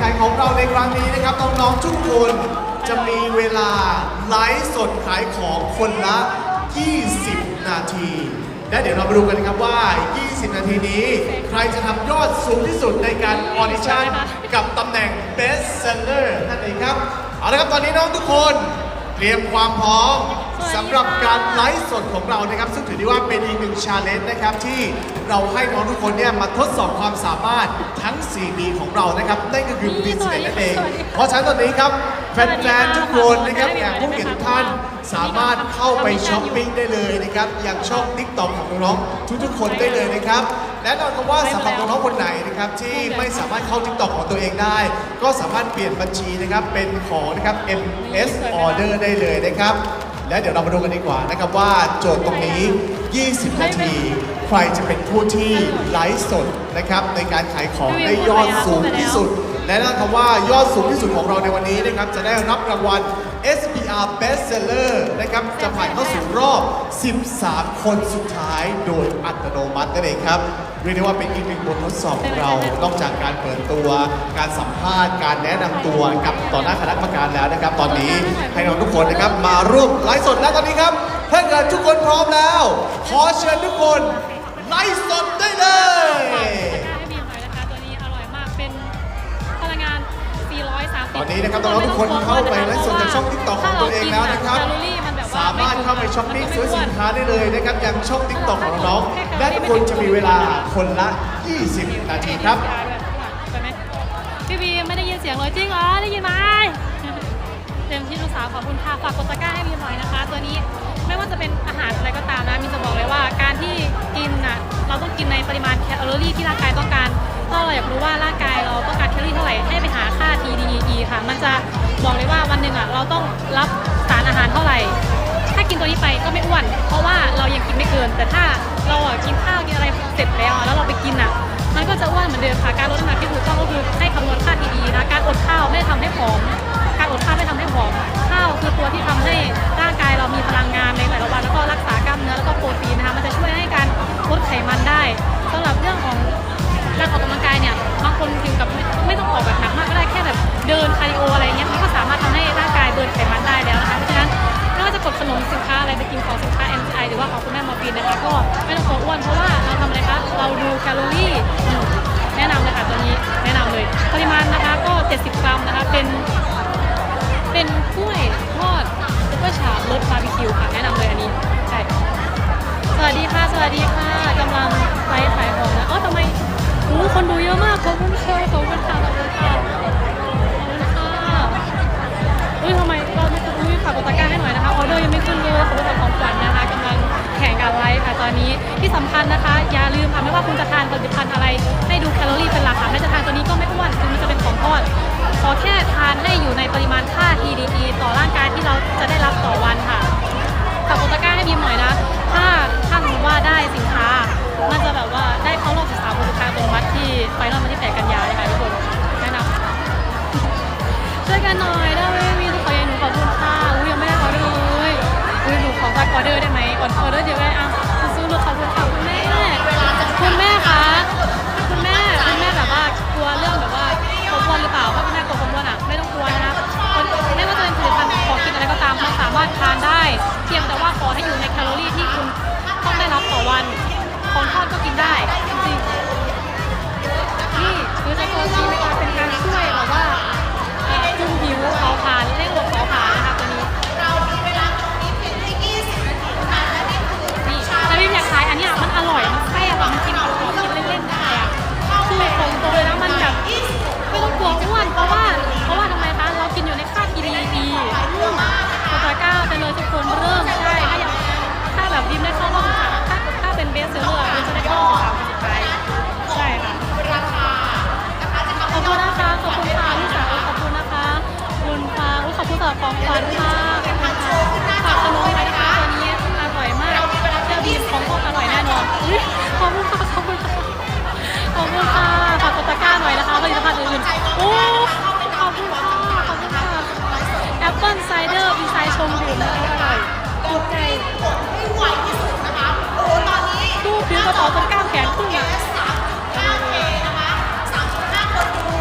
ขันของเราในครั้งนี้นะครับน้องๆทุกคนจะมีเวลาไลฟ์สดขายของคนละ 20 นาที และเดี๋ยวเรามาดูกันนะครับว่า 20 นาทีนี้ ใครจะทำยอดสูงที่สุดในการออดิชั่นกับตำแหน่ง Best Seller นั่นเองครับ เอาละครับตอนนี้น้องทุกคน เตรียมความพร้อม สำหรับการไลฟ์สดของเรานะครับ ซึ่งถือได้ว่าเป็นอีกหนึ่งชาเลนจ์นะครับ ที่เราให้น้องทุกคนเนี่ยมาทดสอบความสามารถทั้ง4ดีของเรานะครับนั่นก็คือดีสเนั่นเอง เพราะฉะนั้นตอนนี้ครับแฟนๆทุกคนนะครับอย่างผู้เกียรติทุกท่านสามารถเข้าไปช้อปปิ้งได้เลยนะครับอย่างช่องติ๊กต็อกของน้องๆทุกๆคนได้เลยนะครับและนอนคำว่าสำหรับน้องๆคนไหนนะครับที่ไม่สามารถเข้า TikTok ของตัวเองได้ ก็สามารถเปลี่ยนบัญชีนะครับเป็นของนะครับ MS Order ได้เลยนะครับ และเดี๋ยวเรามาดูกันดีกว่านะครับว่าโจทย์ตรงนี้ 20 นาที ใครจะเป็นผู้ที่ไลฟ์สดนะครับในการขายของได้ยอดสูงที่สุด และนั่นคำว่ายอดสูงที่สุดของเราในวันนี้นะครับจะได้รับรางวัล SPR Best Seller นะครับจะผ่านเข้าสู่รอบ 13 คนสุดท้ายโดยอัตโนมัตินั่นเองครับเรียกได้ว่าเป็นอีกหนึ่งบททดสอบของเรา นอกจากการเปิดตัว การสัมภาษณ์ การแนะนำตัวกับต่อหน้าคณะกรรมการแล้วนะครับ ตอนนี้ให้น้องทุกคนนะครับมาร่วมไลฟ์สดแล้วตอนนี้ครับ ถ้าเกิดทุกคนพร้อมแล้ว ขอเชิญทุกคนไลฟ์สดได้เลย ตอนนี้นะครับน้องๆทุกคนเข้าไปไลฟ์สดจากช่อง TikTok ของตัวเองแล้วนะครับแคลอรี่มันแบบว่าสามารถเข้าไปช้อปปิ้งซื้อสินค้าได้เลยนะครับ ยังช่อง TikTok ของน้องๆและทุกคนจะมีเวลาคนละ 20 นาทีครับไปไหมพี่บีมไม่ได้ยินเสียงเลยจริงเหรอได้ยินไหมเต็มที่ลูกสาวขอบคุณค่ะฝากกดตะกร้าให้บีมหน่อยนะคะ ตัวนี้ไม่ว่าจะเป็นอาหารอะไรก็ตามนะมินจะบอกเลยว่าการที่กินน่ะเราต้องกินในปริมาณแคลอรี่ที่ร่างกายต้องการ ถ้าเราอยากรู้ว่าร่างกายเราต้องการแคลอรี่เท่าไหร่ให้ไปหาค่า TDEE ค่ะ มันจะบอกเลยว่าวันหนึ่งอะเราต้องรับสารอาหารเท่าไหร่ ถ้ากินตัวนี้ไปก็ไม่อ้วน เพราะว่าเรายังกินไม่เกิน แต่ถ้าเราอะกินข้าวกินอะไรเสร็จแล้วอะแล้วเราไปกินอะ มันก็จะอ้วนเหมือนเดิมค่ะการลดน้ำหนักที่ถูกต้องก็คือให้คำนวณค่าดีๆนะการอดข้าวไม่ได้ทำให้ผอมการอดข้าวไม่ทำให้ผอมข้าวคือตัวที่ทำให้ร่างกายเรามีพลังงานในแต่ละวันแล้วก็รักษากล้ามเนื้อแล้วก็โปรตีนนะคะมันจะช่วยให้การลดไขมันได้สำหรับเรื่องของการออกกำลัง กายเนี่ยบางคนถึงกับไม่ไม่ต้องออกแบบหนักมากก็ได้แค่แบบเดินคาร์ดิโออะไรเงี้ยมันก็สามารถทำให้ร่างกายเบิร์นไขมันได้แล้วนะคะเพราะฉะนั้นไม่ว่าจะกดขนมสินค้าอะไรไปกินของสินค้า MCI หรือว่าของคุณแม่มาฟีนนะคะก็ไม่ต้องกลัวอ้วนเพราะว่าเราทำอะไรคะเราดูแคลอรี่แนะนำเลยค่ะตัวนี้แนะนำเลยปริมาณนะคะก็ 70 กรัมนะคะเป็นเป็นกล้วยทอดซุปเปอร์ชาร์รสบาร์บีคิวค่ะแนะนำเลยอันนี้ใช่สวัสดีค่ะสวัสดีค่ะกำลังไลฟ์ขายของนะอ๋อทำไม อ้คนดูเยอะมากขอบคุณค่ะขอบคุณค่ะขอบคุณค่ะขอบคุณค่ะอุ้ยทำไมเราไม่อุ้ยฝากกดตะกร้าให้หน่อยนะคะออเดอร์ยังไม่ขึ้นเลยขอบคุณของขวัญนะคะกำลังแข่งกันไลฟ์ค่ะตอนนี้ที่สำคัญนะคะ อย่าลืมค่ะไม่ว่าคุณจะทานผลิตภัณฑ์อะไรให้ดูแคลอรี่เป็นหลักค่ะแม้จะทานตัวนี้ก็ไม่อ้วนคือมันจะเป็นของทอดขอแค่ทานให้อยู่ในปริมาณค่า TDE ต่อร่างกายที่เราจะได้รับต่อวันค่ะฝากกดตะกร้าให้บีมหน่อยนะ ถ้าถ้าสมมติว่าได้สินค้า มันจะแบบว่าได้เข้ารอบ13คนสุดท้ายอัตโนมัติที่ไฟนอลวันที่8กันยายนะคะทุกคนแนะนำช่วยกันหน่อยได้ไหมมีทุกคนหนูขอบคุณค่ะอุ้ยยังไม่ได้ออเดอร์เลยอุ้ยหนูขอฝากออเดอร์ได้ไหมออเดอร์เดียวได้อะสู้ๆลูกขอบคุณค่ะคุณแม่คุณแม่คะคุณแม่คุณแม่แบบว่ากลัวเรื่องแบบว่าความอ้วนหรือเปล่าถ้าคุณแม่กลัวความอ้วนอะไม่ต้องกลัวนะคะคนไม่ว่าจะเป็นผลิตภัณฑ์ของกินอะไรก็ตามมันสามารถทานได้ เพียงแต่ว่าขอให้อยู่ในแคลอรี่ที่คุณต้องได้รับต่อวัน ได้จริงๆนี่คือจะตัวนี้นะคะเป็นการช่วยแบบว่าเอ่อคุมผิวเขาผลาน สนขึ้นมา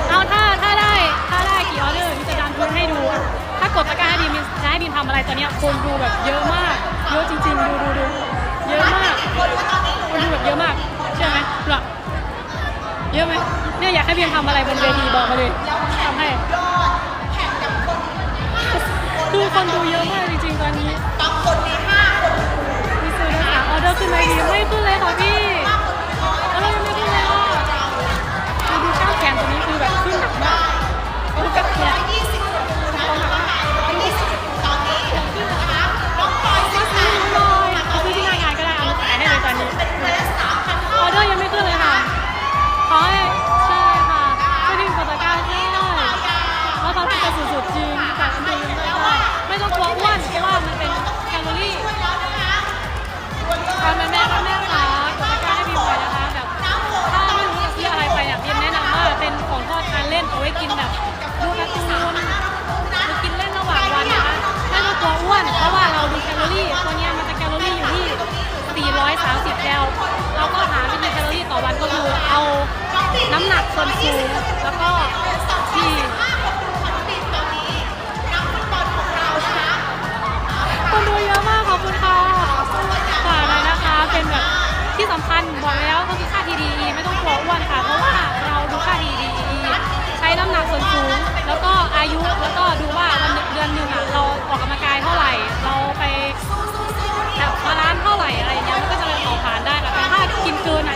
เอาถ้าถ้าได้ถ้าได้กี่ออเดอร์ที่จะดันคนให้ดู ถ้ากดตะกร้าให้ดีมจะให้ดีทำอะไรตอนนี้คนดูแบบเยอะมาก เยอะจริงๆ ดูดูดูเยอะมากคนดูแบบเยอะมากใช่ไหมหรอเยอะไหมเนี่ยอยากให้เบียนทำอะไรบนเวทีบอกมาเลยทำให้คือคนดูเยอะมากจริงๆตอนนี้บางคนมีห้าคนมีซื้อนะคะออเดอร์ขึ้นมาดีไม่ ส่วนสูงแล้วก็ทีคนดูเยอะมากขอบคุณค่ะฝากเลยนะคะ เป็นแบบที่สำคัญบอกแล้วก็คือค่าทีดีไม่ต้องกลัวอ้วนค่ะ เพราะว่าเราดูค่าทีดีใช้น้ำหนักส่วนสูง แล้วก็อายุแล้วก็ดูว่าวันเดือนหนึ่งอะเราออกกำลังกายเท่าไหร่ เราไปแบบมาล้านเท่าไหร่อะไรเงี้ยมันก็จะเป็นเผาผลาญได้แบบถ้ากินเกินอะ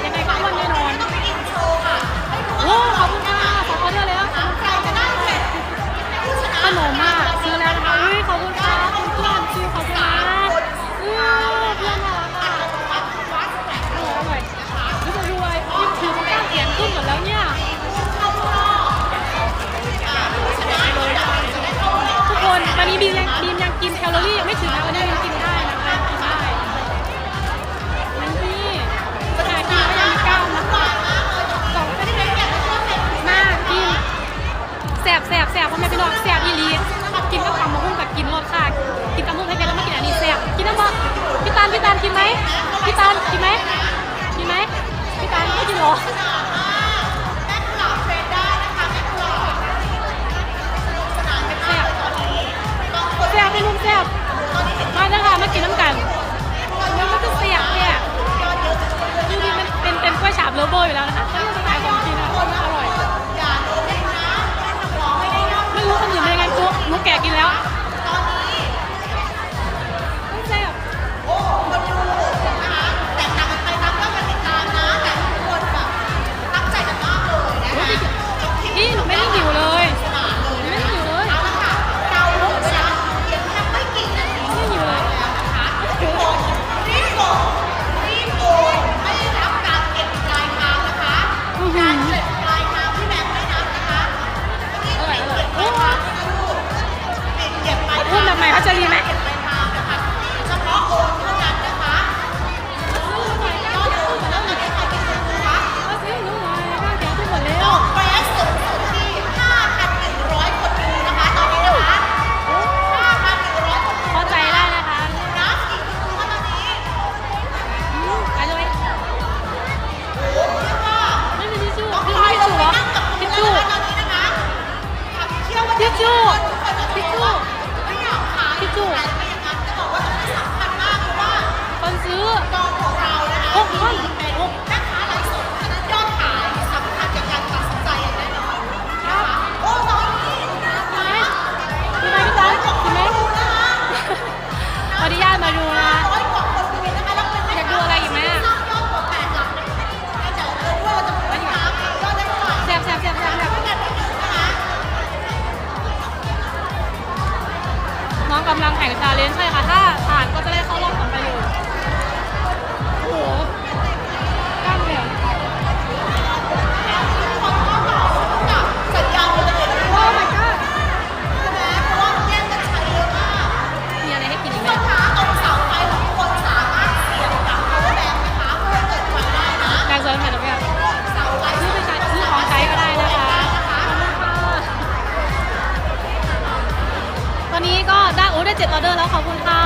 อนนี้ก็ได้โอ้ได้เจ็ดออเดอร์แล้วขอบคุณค่ะ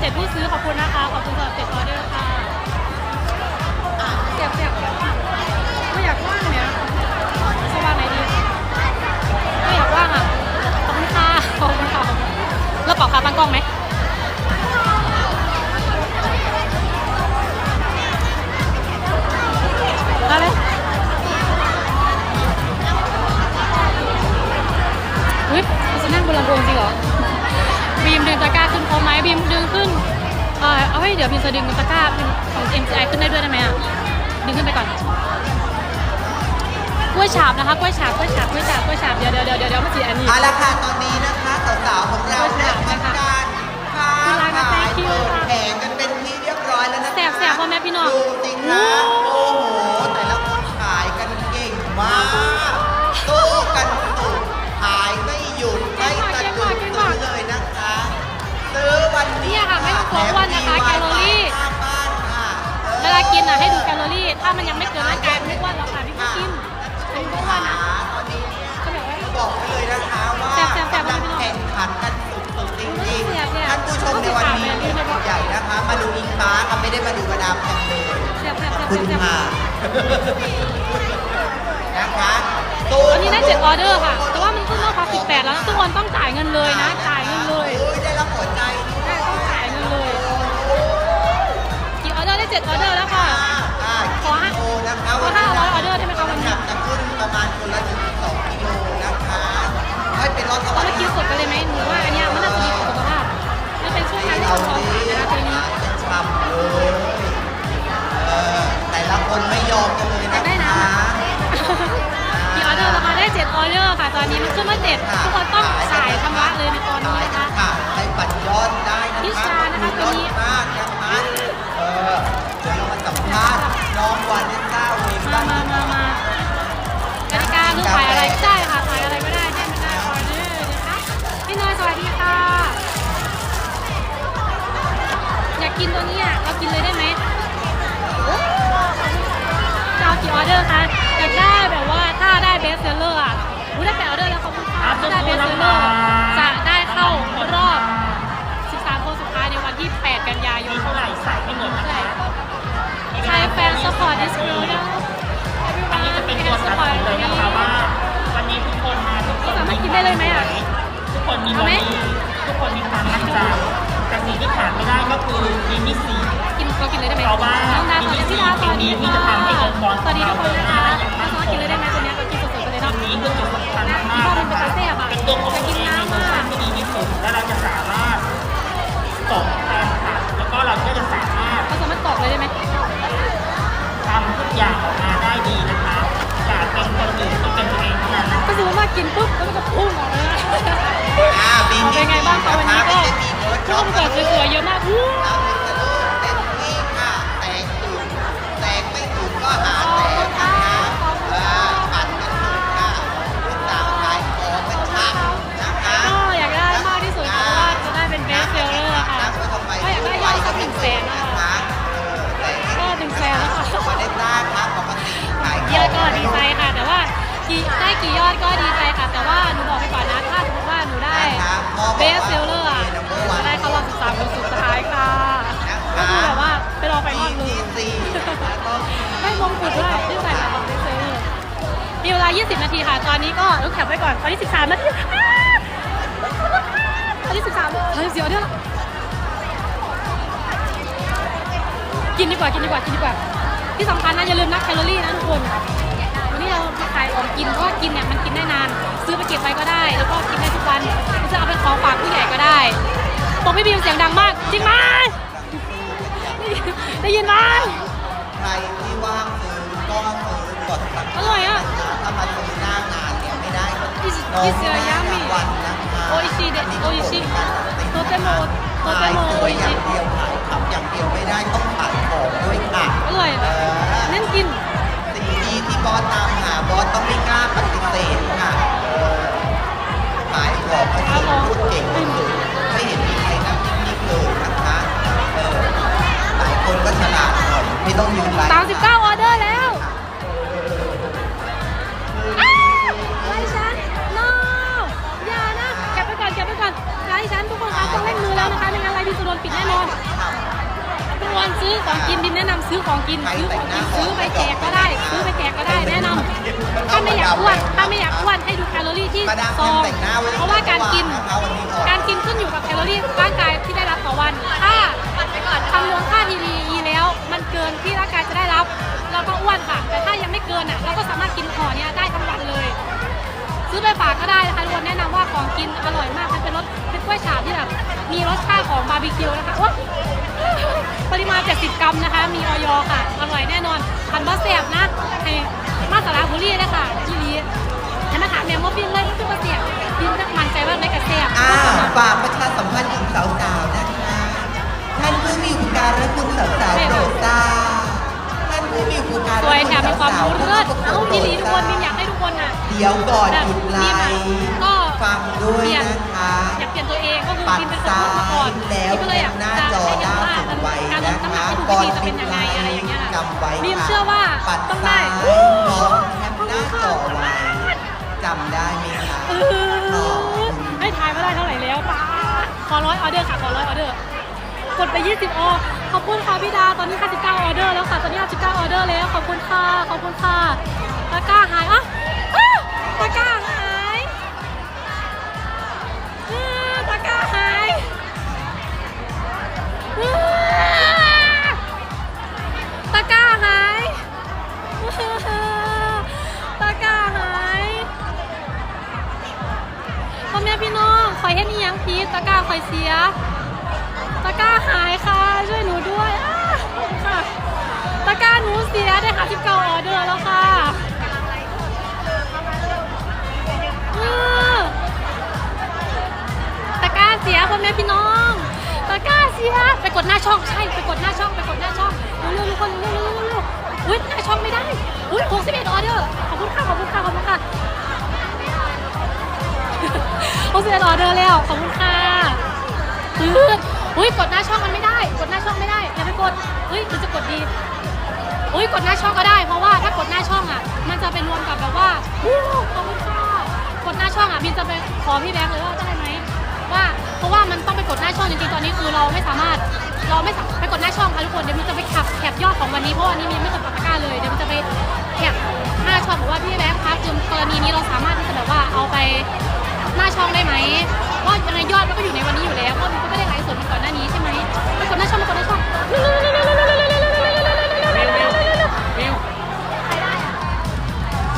เจ็ดผู้ซื้อขอบคุณนะคะขอบคุณสำหรับเจ็ดออเดอร์ค่ะเก็บเก็บก็อยากว่างเนี่ยจะว่างไหนดีไม่อยากว่างอะขอบคุณค่ะขอบคุณค่ะแล้วเป่าขาตั้งกล้องไหมอะไรอุ้ยจะนั่งบนลำโพงจริงเหรอ มดึงตะกร้าขึ้นพร้อมไหมบีมดึงขึ้นเออเอาให้เดี๋ยวบีมจะดึงตะกร้าเป็นของ MCI ขึ้นได้ด้วยได้ไหมอะดึงขึ้นไปก่อนกล้วยฉาบนะคะกล้วยฉาบกล้วยฉาบกล้วยฉาบกล้วยฉาบเดี๋ยวเดี๋ยวเดี๋ยวเดี๋ยวมาจีอันนี้เอาละค่ะตอนนี้นะคะสาวๆของเราได้ทำการค้าขายเปิดแผงกันเป็นที่เรียบร้อยแล้วนะคะแสบๆพ่อแม่พี่น้องดูสิคะโอ้โหแต่ละคนขายกันเก่งมาก เนี่ยค่ะไม่ต้องกลัวอ้วนนะคะแคลอรี่ข้างบ้านค่ะเวลากินอะให้ดูแคลอรี่ ถ้ามันยังไม่เกินร่างกายมันไม่อ้วนหรอกค่ะพี่ก็กินเป็นก็อ้วนนะตอนนี้เนี่ยก็แบบว่าบอกไว้เลยนะคะว่าแซ่บๆๆกำลังแข่งขันกันสุดๆจริงๆท่านผู้ชมในวันนี้เนี่ยใหญ่นะคะ มาดูอิงฟ้าค่ะไม่ได้มาดูมาดามแพมเลยแซ่บๆขอบแซ่บคุณๆแซ่บค่ะนะคะๆวันนี้ได้เจ็ดออเดอร์ค่ะ แต่ว่ามันขึ้นรอบพักสิบแปดแล้วนะทุกคนต้องจ่ายเงินเลยนะ จ่ายเงินเลยโอ้ยได้รับหัวใจ 7ออเดอร์แล้วค่ะ อ่ขอห้าโลนะคะขอห้าร้อยออเดอร์ได้ไหมคะวันนี้ น้นักจะขึ้นประมาณคนละ1-2กิโลนะคะให้เป็นรถสวัสเมื่อกี้สดกันเลยไหมหนูว่าอันนี้มันน่าจะดีต่อสุขภาพมันเป็นช่วงทางที่เราสองสารนะคะ สปอร์ตดิสคิวนะอันนี้จะเป็นตัวตัดสินเลยนะคะว่าวันนี้ทุกคนมาทุกคนสามารถกินได้เลยไหมอะทุกคนมีเอาบอไหมดี้ทุกคนมีความมั่นใจแต่สิ่งที่ขาดไม่ได้ก็คือมีมิสีกินเรากินเลยได้ไหมเพราะว่าน้องดาวสวัสดีพี่ดาวสวัสดีที่ค่ะจะทำให้องค์กรสวัสดีทุกคนนะคะของเราเราสามารถกินเลยได้ไหมตัวเนี้ยเรากินสดๆไปเลยตรเนาะงนี้คือจุดสำคัญนะมากพ่อๆเป็นนะเบคะต้าเซ่อะค่ะเป็นตัวของจะตัวกินเองน้ำในมาเวอร์ชักนที่ดีที่สุดและเราจะสามารถตก สมมติว่ากินปุ๊บแล้วมันก็พุ่งออกเลยนะ อ่าบีเป็นไงบ้างคะวันนี้ก็ไม่ใช่มีเบิร์ดร่วมกดสวยๆเยอะมากอู้เรา กี่ได้กี่ยอดก็ดีใจค่ะ แต่ว่าหนูบอกไปก่อนนะถ้าสมมติว่าหนูได้เบสเซลเลอร์อะจะได้เข้ารอบ13คนสุดท้ายค่ะก็คือแบบว่าไปรอไปนอนเลที่ยสี่แล้วก็ได้มงกุฎด้วยที่ใส่แบบเบสเซลเลอร์มีเวลา 20 นาทีค่ะ ตอนนี้ก็ต้องแคปไว้ก่อนตอนนี้ 13 นาทีอ้าตอนนี้ 13เฮ้ยเสียวเดี๋ยวละกินดีกว่ากินดีกว่ากินดีกว่าที่สำคัญนะอย่าลืมนับแคลอรี่นะทุกคนวัน กินเพราะว่ากินเนี่ยมันกินได้นาน ซื้อไปเก็บไว้ก็ได้ แล้วก็กินได้ทุกวันจะเอาเป็นของฝากผู้ใหญ่ก็ได้บอกพี่บีมเสียงดังมาก จริงไหมได้ยินไหมใครที่ว่างซื้อก็ซื้อกดสั่งอร่อยอะถ้ามาซื้อหน้างานเนี่ยไม่ได้อิสอิสยามิวันนะคะโออิชิเดะโออิชิโตเตโมโตเตขายโมสโอวยอิอย่าชิงเดียวขายขับอย่างเดียวไม่ได้ต้องขายของด้วยค่ะอร่อยเออเน้นกินสิ่งดีที่ บอสตามหาบอสต้องไม่กล้าปฏิเสธค่ะเออขายของให้คนพูดเก่งที่สุดไม่เห็นมีใครนั่งนิ่งๆเลยนะคะเออหลายคนก็ฉลาดหน่อยไม่ต้องยืนไลฟ์39ออเดอร์แล้วอ้าวไล่ฉัน no อย่านะ เก็บไปก่อน เก็บไปก่อนไล่ฉันทุกคนคะต้องเล่นมือแล้วนะคะไม่งั้นไลฟ์พี่จะโดนปิดแน่นอนทุก วันซื้อของกินบินแนะนำซื้อของกินซื้อของกินซื้อไปแจกก็ได้ ซื้อไปแจกก็ได้แนะนำถ้าไม่อยากอ้วนถ้าไม่อยากอ้วนให้ดูแคลอรี่ที่มาดามซองแต่งหน้าไว้เพราะว่าการกินนะคะวันนี้ออกการกินขึ้นอยู่กับแคลอรี่ร่างกายที่ได้รับต่อวัน ถ้าคำนวณค่า TDE แล้ว มันเกินที่ร่างกายจะได้รับ เราก็อ้วนค่ะ แต่ถ้ายังไม่เกินอะเราก็สามารถกินห่อเนี้ยได้ทั้งวันเลย ซื้อซื้อไปฝากก็ได้นะคะทุกคนแนะนำว่าของ ร่อยแน่นอนพันบะเสียบนะให้มาสาระบุรีนะคะที่นี้ให้มาถามแมวมอฟินเลยที่บะเสียบยินจะมันใจว่าในกระเสียบอ่าฝากประชาสัมพันธ์ถึงสาวๆนะคะท่านผู้มีอุปการะคุณสาวๆโปรดทราบท่านผู้มีอุปการะสวยแถมมีความสาวรู้ๆเลิศเอ้าโปรพี่ดลีทุกคนทมีราบอยากให้ทุกคนอะเดี๋ยวก่อนแบบหยุดไลมีแบบฟ์ก็ ฟังด้วยเปลี่ยนนะคะอยากเปลี่ยนตัวเองก็คือปัดกินเป็นคนซ้ามาก่อนยแล้วพี่ก็เลยอยากหน้าจะจอให้เห็นด้านว่าสูงไว้การลนะดน้ำหนัคะกให้ถูกก่อวินธีจะปิเป็นดยังไลไงอะไรฟ์อย่างเงี้ยค่ะจำไว้บีมค่ะเชื่อว่าปัดต้องซ้าได้ยมองแคปหน้าจอไว้จำได้ไหมคะเออให้ทายไม่ได้เท่าไหร่แล้วป้าขอร้อยออเดอร์ค่ะขอร้อยออเดอร์กดไป 20ออขอบคุณค่ะพี่ดา ตอนนี้ 59 ออเดอร์แล้วค่ะ ตอนนี้ 59 ออเดอร์แล้ว ขอบคุณค่ะ ขอบคุณค่ะ ตะกร้าหายอะอะตะกร้า ตะกร้าหายตะกร้าหายพ่อแม่พี่น้องคอยเฮ็ดนี่ยังพีตะกร้าคอยเสีย ตะกร้าหายค่ะ ช่วยหนูด้วยค่ะตะกร้าหนูเสียได้ค่ะที่เก่าออเดอร์แล้วค่ะตะกร้าเสียพ่อแม่พี่น้อง ตะกร้าเสียไปกดหน้าช่องใช่ไปกดหน้าช่องไปกดหน้าช่องเร็วๆทุกคนเร็วๆเร็วๆเร็วอุ้ยหน้าช่องไม่ได้อุ้ย61ออเดอร์ขอบคุณค่ะขอบคุณค่ะขอบคุณค่ะ61ออเดอร์แล้วขอบคุณค่ะอืดอุ้ยกดหน้าช่องมันไม่ได้ กดหน้าช่องไม่ได้อย่าไปกดเฮ้ยมันจะกดดีอุ้ยกดหน้าช่องก็ได้ เพราะว่าถ้ากดหน้าช่องอะ มันจะไปรวมกับแบบว่าขอบคุณค่ะกดหน้าช่องอะบินจะไปขอพี่แบงค์เลยว่าได้ไหมว่า เพราะว่ามันต้องไปกดหน้าช่องจริงๆตอนนี้คือเราไม่สามารถเราไม่สามารถไปกดหน้าช่องค่ะทุกคนเดี๋ยวมันจะไปขับแคปยอดของวันนี้เพราะวันนี้มีไม่เคยปากกาเลยเดี๋ยวมันจะไปแคปหน้าช่องบอกว่าพี่แบงค์คะคือกรณีนี้เราสามารถที่จะแบบว่าเอาไปหน้าช่องได้ไหมว่ายังไงยอดมันก็อยู่ในวันนี้อยู่แล้วเพราะมันก็ไม่ได้ไลฟ์สดมาก่อนหน้านี้ใช่ไหมไปกดหน้าช่องไปกดหน้าช่องใครได้อะ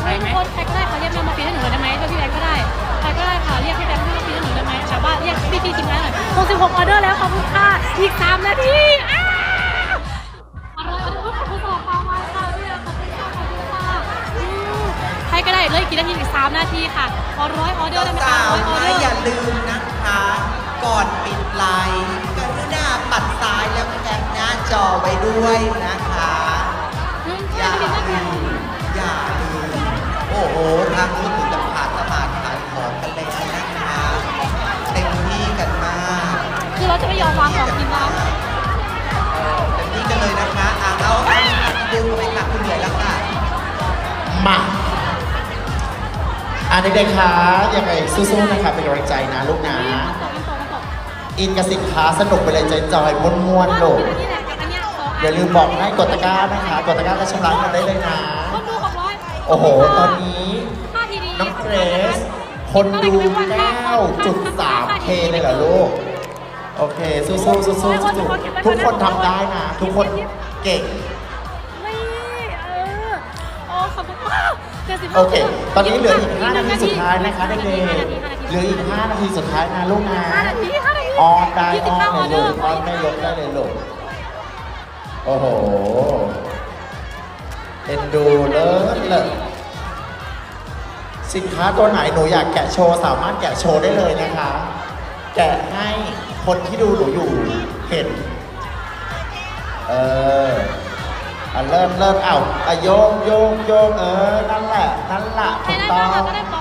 ใครไหมียกแม่มาปีให้หนูเลยได้ไหมเรียกพี่แบงค์ก็ได้ใครก็ได้ค่ะเรียกพี่แบงค์ให้มาปีให้หนูได้ไหมชาวบ้านเรียกพี่พี่ทีมงานหน่อย66ออเดอร์แล้วขอบคุณค่ะอีก3นาทีอ้าวอร่อยอร่อยขอบคุณต่อความไวค่ะพี่แบงค์ขอบคุณค่ะขอบคุณค่ะอืมใครก็ได้เลยกี่นาทีอีก3นาทีค่ะขอร้อยออเดอร์ได้ไหมคะสาวร้อยออๆเดนะอร์ อย่าลืมนะคะ ก่อนปิดไลฟ์กรุณาปัดซ้ายแล้วแคปหน้าจอไว้ด้วยนะคะ อืมอย่ไม่ได้ลืไม่ไมอย่าลืม โอ้โห ทางนู้นถึงจะผ่านสมาธิขายของกันเลยนะคะเต็มที่กันมากคือเราจะไม่ยอมวางของกินเราเต็มที่กันเลยนะคะอะเอาเอาดึงไปค่ะคุณเหนื่อยแล้วค่ะ มาอะเด็กๆคะยังไงสู้ๆนะคะเป็นกำลังใจนะลูกนะ อินกับสินค้าสนุกไปเลยใจจอยม้วนๆโหลดอันนี้แหละอันเนี้ยสองอันอย่าลืมบอกให้กดตะกร้านะคะ กดตะกร้าและชำระเงินได้เลยนะ โอ้โห ตอนนี้ค่าทีดีน้องเกรซคนดู 9.3K เลยเหรอลูก โอเค สู้ๆสู้ๆสู้ๆทุกคนทำได้นะ ทุกคนเก่ง นี่เออโอ้ขอบคุณมากเจ็ดสิบโอเค ตอนนี้เหลืออีก 5 นาทีสุดท้ายนะคะเด็กห้านาทีๆเหลืออีก 5 นาทีสุดท้ายนะลูกนะห้านาทีห้านาทีออนได้ยี่อสิบอนเก้าออเลเดอยร์ลูกออนไม่ลดได้เลยลูกโอ้โห เอ็นดูเลิศเลยสินค้าตัวไหนหนูอยากแกะโชว์สามารถแกะโชว์ได้เลยนะคะ แกะให้คนที่ดูหนูอยู่เห็น เอออะเริ่มเริ่มเอาอะโยงโยงโยงเออ นั่นแหละ นั่นแหละถูกได้ต้อบ้างงก็ได้ป